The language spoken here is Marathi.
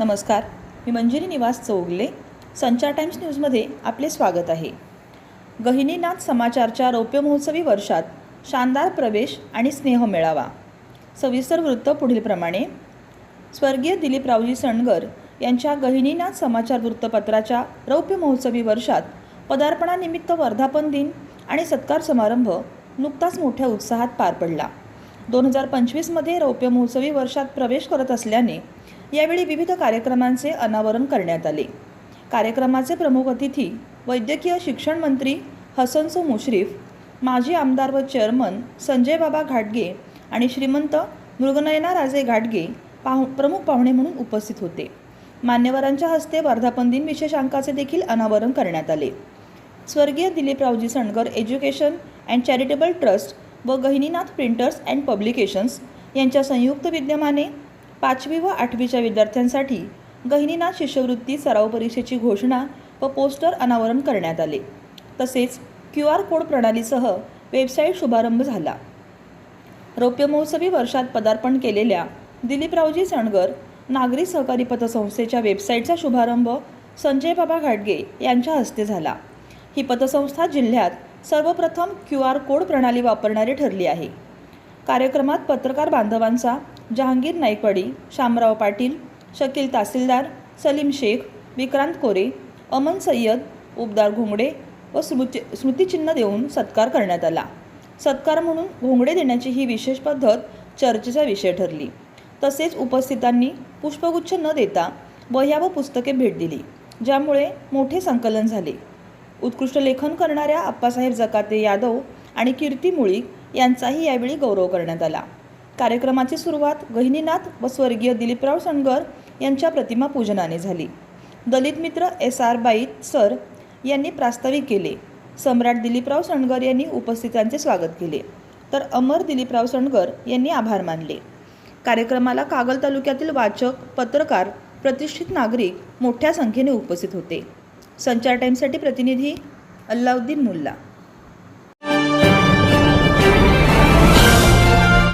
नमस्कार. मी मंजिरी निवास चौगले. संचार टाइम्स न्यूजमध्ये आपले स्वागत आहे. गहिनीनाथ समाचारच्या रौप्य महोत्सवी वर्षात शानदार प्रवेश आणि स्नेह मिळावा. सविस्तर वृत्त पुढीलप्रमाणे स्वर्गीय दिलीपरावजी सणगर यांच्या गहिनीनाथ समाचार वृत्तपत्राच्या रौप्य महोत्सवी वर्षात पदार्पणानिमित्त वर्धापन दिन आणि सत्कार समारंभ नुकताच मोठ्या उत्साहात पार पडला. दोन हजार पंचवीसमध्ये रौप्य महोत्सवी वर्षात प्रवेश करत असल्याने यावेळी विविध कार्यक्रमांचे अनावरण करण्यात आले. कार्यक्रमाचे प्रमुख अतिथी वैद्यकीय शिक्षण मंत्री हसनसो मुश्रीफ माजी आमदार व चेअरमन संजय बाबा घाटगे आणि श्रीमंत मृगनयना राजे घाटगे पाहु प्रमुख पाहुणे म्हणून उपस्थित होते. मान्यवरांच्या हस्ते वर्धापन दिन विशेषांकाचे देखील अनावरण करण्यात आले. स्वर्गीय Dilipraoji Sangar education and charitable trust व गहिनीनाथ प्रिंटर्स अँड पब्लिकेशन्स यांच्या संयुक्त विद्यमाने पाचवी व आठवीच्या विद्यार्थ्यांसाठी गहिनीनाथ शिष्यवृत्ती सराव परीक्षेची घोषणा व पोस्टर अनावरण करण्यात आले. तसेच क्यू आर कोड प्रणालीसह वेबसाईट शुभारंभ झाला. रौप्य महोत्सवी वर्षात पदार्पण केलेल्या दिलीपरावजी सणगर नागरी सहकारी पतसंस्थेच्या वेबसाईटचा शुभारंभ संजय बाबा घाटगे यांच्या हस्ते झाला. ही पतसंस्था जिल्ह्यात सर्वप्रथम क्यू आर कोड प्रणाली वापरणारी ठरली आहे. कार्यक्रमात पत्रकार बांधवांचा जहांगीर नाईकवाडी शामराव पाटील शकील तहसीलदार सलीम शेख विक्रांत कोरे अमन सय्यद उबदार घोंगडे व स्मृती स्मृतिचिन्ह देऊन सत्कार करण्यात आला. सत्कार म्हणून घोंगडे देण्याची ही विशेष पद्धत चर्चेचा विषय ठरली. तसेच उपस्थितांनी पुष्पगुच्छ न देता वह्या व पुस्तके भेट दिली ज्यामुळे मोठे संकलन झाले. उत्कृष्ट लेखन करणाऱ्या आप्पासाहेब जकाते यादव आणि कीर्ती मुळीक यांचाही यावेळी गौरव करण्यात आला. कार्यक्रमाची सुरुवात गहिनीनाथ व स्वर्गीय दिलीपराव सणगर यांच्या प्रतिमा पूजनाने झाली. दलित मित्र एस आर बाईत सर यांनी प्रास्ताविक केले. सम्राट दिलीपराव सणगर यांनी उपस्थितांचे स्वागत केले. तर अमर दिलीपराव सणगर यांनी आभार मानले. कार्यक्रमाला कागल तालुक्यातील वाचक पत्रकार प्रतिष्ठित नागरिक मोठ्या संख्येने उपस्थित होते. संचार टाईमसाठी प्रतिनिधी अल्लाउद्दीन मुल्ला.